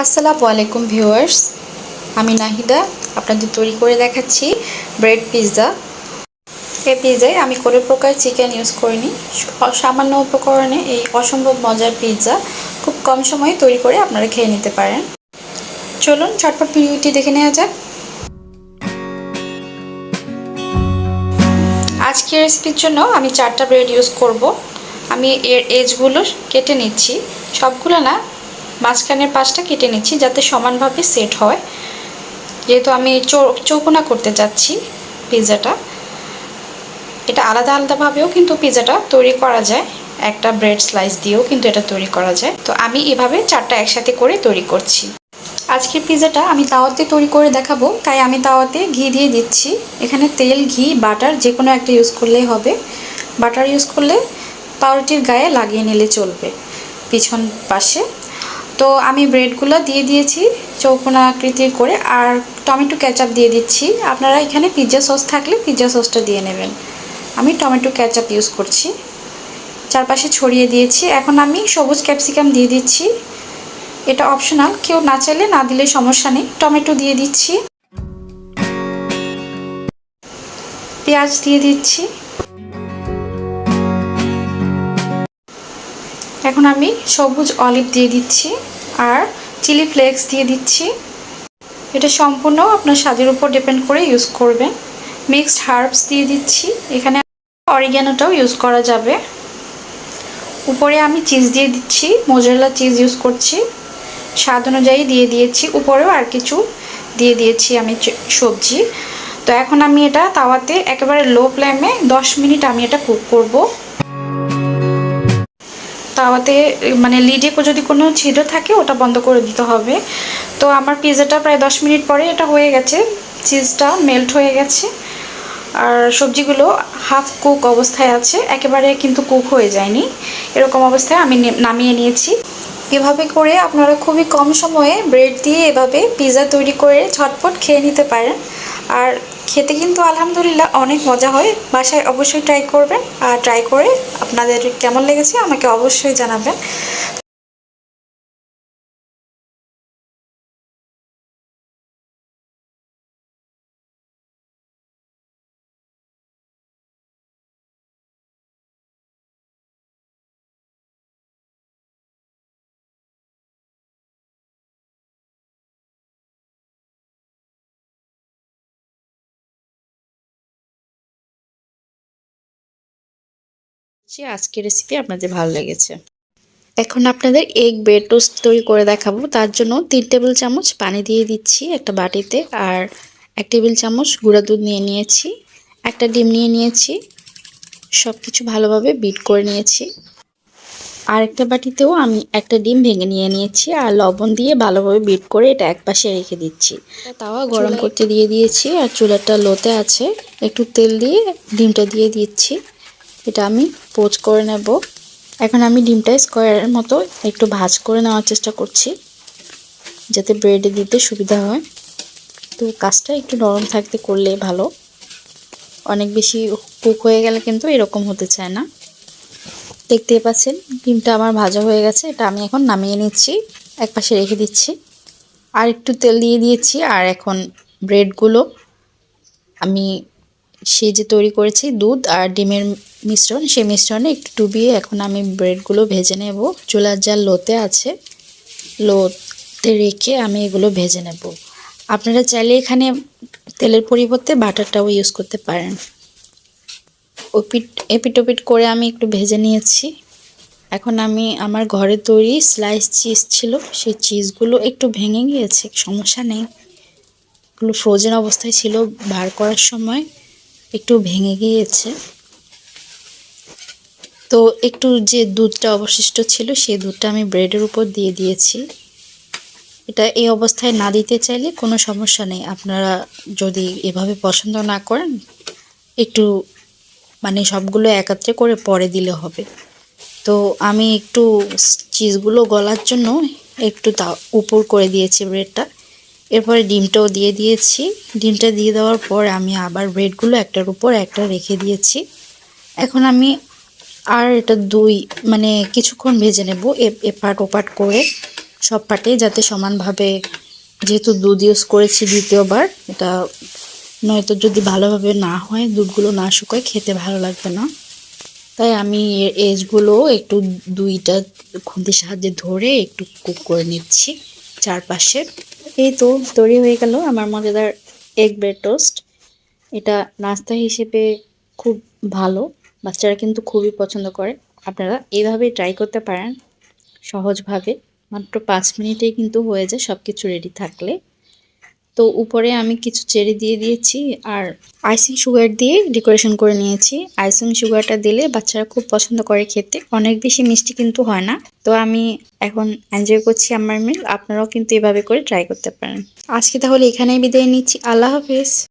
আসসালামু আলাইকুম ভিউয়ার্স, আমি নাহিদা, আপনাদের তৈরি করে দেখাচ্ছি ব্রেড পিৎজা। এই পিৎজায় আমি কোনো প্রকার চিকেন ইউজ করিনি সামান্য উপকরণে এই অসম্ভব মজার পিৎজা খুব কম সময়ে তৈরি করে আপনারা খেয়ে নিতে পারেন। চলুন, ঝটপট ভিডিওটি দেখে নেওয়া যাক। আজকের রেসিপির জন্য আমি চারটা ব্রেড ইউজ করব। আমি এর এজগুলো কেটে নিচ্ছি। সবগুলো না মাঝখানের পাশটা কেটে নিচ্ছি যাতে সমানভাবে সেট হয়। যেহেতু আমি চৌকোনা করতে যাচ্ছি পিৎজাটা এটা আলাদা আলাদাভাবেও কিন্তু পিৎজাটা তৈরি করা যায়। একটা ব্রেড স্লাইস দিয়েও কিন্তু এটা তৈরি করা যায়। তো আমি এভাবে চারটা একসাথে করে তৈরি করছি। আজকের পিৎজাটা আমি তাওয়াতে তৈরি করে দেখাবো। তাই আমি তাওয়াতে ঘি দিয়ে দিচ্ছি। এখানে তেল, ঘি, বাটার যে কোনো একটা ইউজ করলেই হবে। বাটার ইউজ করলে পাউরুটির গায়ে লাগিয়ে নিলে চলবে। পিছন পাশে তো আমি ব্রেডগুলো দিয়ে দিয়েছি চৌকোনা আকৃতির করে আর টমেটো ক্যাচাপ দিয়ে দিচ্ছি। আপনারা এখানে পিৎজা সস থাকলে পিৎজা সসটা দিয়ে নেবেন। আমি টমেটো ক্যাচাপ ইউজ করছি। চারপাশে ছড়িয়ে দিয়েছি। এখন আমি সবুজ ক্যাপসিকাম দিয়ে দিচ্ছি। এটা অপশনাল। কেউ না চাইলে না দিলে সমস্যা নেই। টমেটো দিয়ে দিচ্ছি। পেঁয়াজ দিয়ে দিচ্ছি। এখন আমি সবুজ অলিভ দিয়ে দিচ্ছি আর চিলি ফ্লেক্স দিয়ে দিচ্ছি। এটা সম্পূর্ণ আপনার স্বাদের উপর ডিপেন্ড করে ইউজ করবেন। মিক্সড হার্বস দিয়ে দিচ্ছি। এখানে অরিগ্যানোটাও ইউজ করা যাবে। উপরে আমি চিজ দিয়ে দিচ্ছি, মোজারেলা চিজ ইউজ করছি। স্বাদ অনুযায়ী দিয়ে দিয়েছি। উপরেও আর কিছু দিয়ে দিয়েছি আমি সবজি। তো এখন আমি এটা তাওয়াতে একেবারে লো ফ্লেমে দশ মিনিট আমি এটা কুক করব। তাওয়াতে মানে লিডে যদি কোনো ছিদ্র থাকে, ওটা বন্ধ করে দিতে হবে। তো আমার পিৎজাটা প্রায় দশ মিনিট পরে এটা হয়ে গেছে। চিজটা মেল্ট হয়ে গেছে। আর সবজিগুলো হাফ কুক অবস্থায় আছে। একেবারে কিন্তু কুক হয়ে যায়নি। এরকম অবস্থায় আমি নামিয়ে নিয়েছি। এভাবে করে আপনারা খুবই কম সময়ে ব্রেড দিয়ে এভাবে পিৎজা তৈরি করে ঝটপট খেয়ে নিতে পারেন। আর খেতে কিন্তু আলহামদুলিল্লাহ অনেক মজা হয়। বাসায় অবশ্যই ট্রাই করবেন। আর ট্রাই করে আপনাদের কেমন লেগেছে আমাকে অবশ্যই জানাবেন। যে আজকের রেসিপি আপনাদের ভালো লেগেছে। এখন আপনাদের এগ ব্রেড টোস্ট তৈরি করে দেখাবো। তার জন্য তিন টেবিল চামচ পানি দিয়ে দিচ্ছি একটা বাটিতে আর এক টেবিল চামচ গুঁড়া দুধ নিয়ে নিয়েছি একটা ডিম নিয়ে নিয়েছি সব কিছু ভালোভাবে বিট করে নিয়েছি। আর একটা বাটিতেও আমি একটা ডিম ভেঙে নিয়ে নিয়েছি আর লবণ দিয়ে ভালোভাবে বিট করে এটা একপাশে রেখে দিচ্ছি। তাওয়া গরম করতে দিয়ে দিয়েছি আর চুলাটা লোতে আছে। একটু তেল দিয়ে ডিমটা দিয়ে দিচ্ছি। এটা আমি পোচ করে নেব। এখন আমি ডিমটা স্কোয়ারের মতো একটু ভাজ করে নেওয়ার চেষ্টা করছি, যাতে ব্রেডে দিতে সুবিধা হয়। তো কাজটা একটু নরম থাকতে করলে ভালো। অনেক বেশি কুক হয়ে গেলে কিন্তু এরকম হতে চায় না। দেখতেই পাচ্ছেন, ডিমটা আমার ভাজা হয়ে গেছে, এটা আমি এখন নামিয়ে নিচ্ছি এক পাশে রেখে দিচ্ছি। আর একটু তেল দিয়ে দিয়েছি, আর এখন ব্রেডগুলো আমি সে যে তৈরি করেছি দুধ আর ডিমের মিশ্রণ, সেই মিশ্রণে একটু ডুবিয়ে এখন আমি ব্রেডগুলো ভেজে নেব। চুলার জাল লোতে আছে। লোতে রেখে আমি এগুলো ভেজে নেব। আপনারা চাইলে এখানে তেলের পরিবর্তে বাটারটাও ইউজ করতে পারেন। ওপিট, এপিটোপিট করে আমি একটু ভেজে নিয়েছি। এখন আমি আমার ঘরে তৈরি স্লাইস চিজ ছিল, সেই চিজগুলো একটু ভেঙে গিয়েছে, সমস্যা নেই। এগুলো ফ্রোজেন অবস্থায় ছিল, বার করার সময়। একটু ভেঙে গিয়েছে। তো একটু যে দুধটা অবশিষ্ট ছিল, সেই দুধটা আমি ব্রেডের উপর দিয়ে দিয়েছি। এটা এই অবস্থায় না দিতে চাইলে কোনো সমস্যা নেই। আপনারা যদি এভাবে পছন্দ না করেন, একটু মানে সবগুলো একত্রে করে পরে দিলে হবে। তো আমি একটু চিজগুলো গলার জন্য একটু তা, উপর করে দিয়েছি ব্রেডটা। এরপরে ডিমটাও দিয়ে দিয়েছি। ডিমটা দিয়ে দেওয়ার পর আমি আবার ব্রেডগুলো একটার উপর একটা রেখে দিয়েছি। এখন আমি আর এটা দুই মানে কিছুক্ষণ ভেজে নেব এ, এপাট ওপাট করে সব পাটে যাতে সমানভাবে যেহেতু দুধ ইউজ করেছি দ্বিতীয়বার, এটা নয়তো যদি ভালোভাবে না হয়, দুধগুলো না শুকায়, খেতে ভালো লাগবে না। তাই আমি এজগুলো একটু দুইটা খুন্তির সাহায্যে ধরে একটু কুক করে নিচ্ছি। চারপাশে। এই তো তৈরি হয়ে গেল আমার মজাদার এগ ব্রেড টোস্ট এটা নাস্তা হিসেবে খুব ভালো, বাচ্চারা কিন্তু খুবই পছন্দ করে। আপনারা এইভাবে ট্রাই করতে পারেন সহজভাবে। মাত্র পাঁচ মিনিটেই কিন্তু হয়ে যায় সব কিছু রেডি থাকলে। তো উপরে আমি কিছু চেরি দিয়ে দিয়েছি আর আইসিং সুগার দিয়ে ডেকোরেশন করে নিয়েছি। আইসিং সুগারটা দিলে বাচ্চারা খুব পছন্দ করে খেতে। অনেক বেশি মিষ্টি কিন্তু হয় না। তো আমি এখন এনজয় করছি আমার মিল আপনারাও কিন্তু এভাবে করে ট্রাই করতে পারেন। আজকে তাহলে এখানেই বিদায় নিচ্ছি। আল্লাহ হাফেজ।